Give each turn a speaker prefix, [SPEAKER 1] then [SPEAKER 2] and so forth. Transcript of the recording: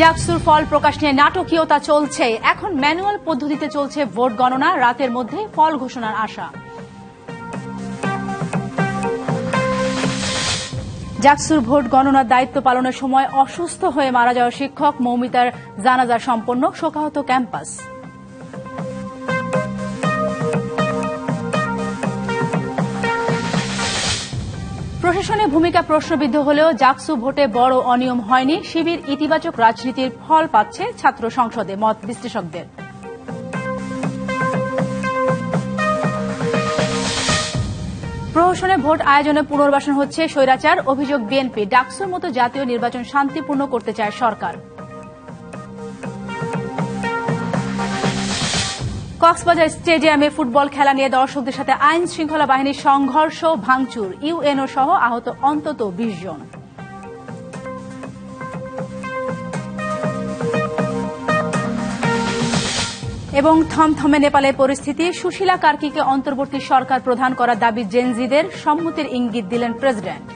[SPEAKER 1] জাকসুর ফল প্রকাশ নিয়ে নাটকীয়তা চলছে। এখন ম্যানুয়াল পদ্ধতিতে চলছে ভোট গণনা, রাতের মধ্যে ফল ঘোষণার আশা। জাকসুর ভোট গণনার দায়িত্ব পালনের সময় অসুস্থ হয়ে মারা যাওয়া শিক্ষক মৌমিতার জানাজা সম্পন্ন, শোকাহত ক্যাম্পাস। প্রশাসনের ভূমিকা প্রশ্নবিদ্ধ হলেও জাকসু ভোটে বড় অনিয়ম হয়নি। শিবির ইতিবাচক রাজনীতির ফল পাচ্ছে ছাত্র সংসদে মত বিশ্লেষকদের। প্রহসনে ভোট আয়োজনে পুনর্বাসন হচ্ছে স্বৈরাচার, অভিযোগ বিএনপি। ডাকসুর মতো জাতীয় নির্বাচন শান্তিপূর্ণ করতে চায় সরকার। কক্সবাজার স্টেডিয়ামে ফুটবল খেলা নিয়ে দর্শকদের সাথে আইন শৃঙ্খলা বাহিনীর সংঘর্ষ, ভাঙচুর, ইউএনও সহ আহত অন্তত বিশ জন। এবং থমথমে নেপালের পরিস্থিতি, সুশীলা কার্কিকে অন্তর্বর্তী সরকার প্রধান করার দাবি জেনজিদের, সম্মতির ইঙ্গিত দিলেন প্রেসিডেন্ট।